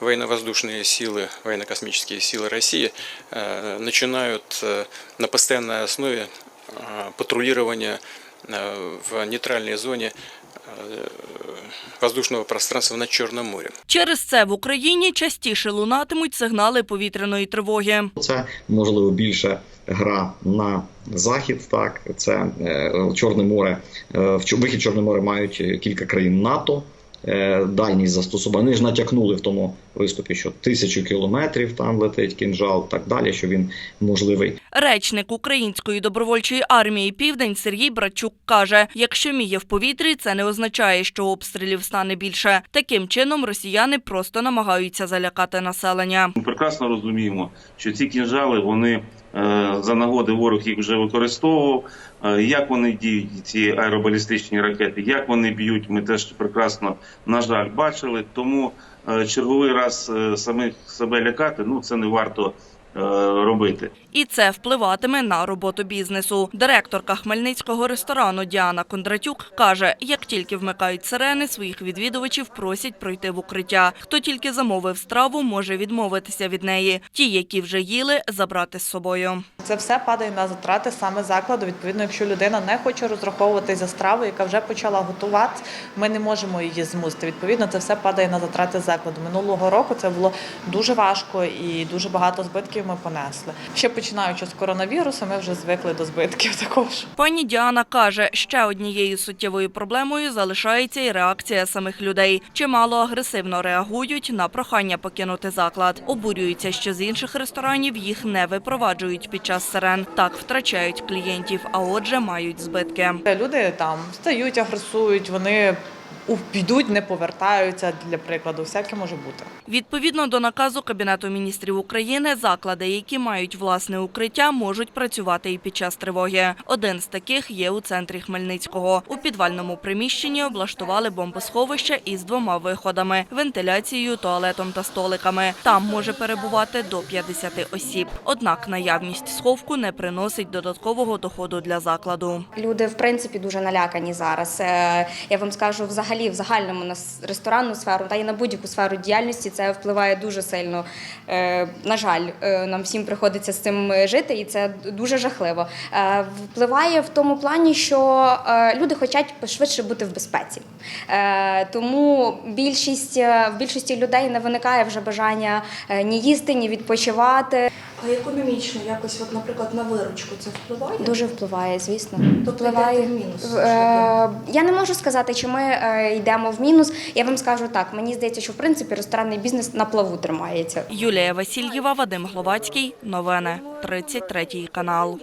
военно-воздушные силы, военно-космические силы России э, начинают э, на постоянной основе э, патрулирование э, в нейтральной зоне э, воздушного пространства над Черным морем. Через це в Україні частіше лунатимуть сигнали повітряної тривоги. Це можливо більше гра на захід. Так це е, Чорне море. Е, в Чор- вихід Чорне море мають е, кілька країн НАТО. Е, Дальність застосування. Вони ж натякнули в тому виступі, що тисячу кілометрів там летить кінжал, так далі, що він можливий. Речник Української добровольчої армії Південь Сергій Братчук каже: якщо міє в повітрі, це не означає, що обстрілів стане більше. Таким чином росіяни просто намагаються залякати населення. Ми прекрасно розуміємо, що ці кінжали вони за нагоди ворог їх вже використовував. Е, Як вони діють, ці аеробалістичні ракети, як вони б'ють, ми теж прекрасно на жаль бачили. Тому е, черговий раз е, самих себе лякати ну це не варто е, робити. І це впливатиме на роботу бізнесу. Директорка хмельницького ресторану Діана Кондратюк каже: як тільки вмикають сирени, своїх відвідувачів просять пройти в укриття. Хто тільки замовив страву, може відмовитися від неї. Ті, які вже їли, забрати з собою. Це все падає на затрати саме закладу. Відповідно, якщо людина не хоче розраховувати за страву, яка вже почала готувати, ми не можемо її змусити. Відповідно, це все падає на затрати закладу. Минулого року це було дуже важко і дуже багато збитків ми понесли. Ще починаючи з коронавірусу, ми вже звикли до збитків також. Пані Діана каже, ще однією суттєвою проблемою залишається і реакція самих людей. Чимало агресивно реагують на прохання покинути заклад. Обурюються, що з інших ресторанів їх не випроваджують під час сирен. Так втрачають клієнтів, а отже мають збитки. Люди там встають, агресують, вони підуть, не повертаються. Для прикладу, всяке може бути. Відповідно до наказу Кабінету міністрів України, заклади, які мають власне укриття, можуть працювати і під час тривоги. Один з таких є у центрі Хмельницького. У підвальному приміщенні облаштували бомбосховище із двома виходами – вентиляцією, туалетом та столиками. Там може перебувати до 50 осіб. Однак наявність сховку не приносить додаткового доходу для закладу. Люди в принципі дуже налякані зараз. Е, Я вам скажу, взагалі в загальному на ресторанну сферу та й на будь-яку сферу діяльності це впливає дуже сильно. Е, На жаль, е, нам всім приходиться з цим жити, і це дуже жахливо. Е, Впливає в тому плані, що люди хочуть швидше бути в безпеці. Тому більшість в більшості людей не виникає вже бажання ні їсти, ні відпочивати. А економічно якось, от, наприклад, на виручку це впливає? Дуже впливає, звісно. Тобто впливає в мінус Е, я не можу сказати, чи ми е, йдемо в мінус. Я вам скажу так. Мені здається, що в принципі ресторанний бізнес на плаву тримається. Юлія Васильєва, Вадим Гловацький. Новини. 33 канал.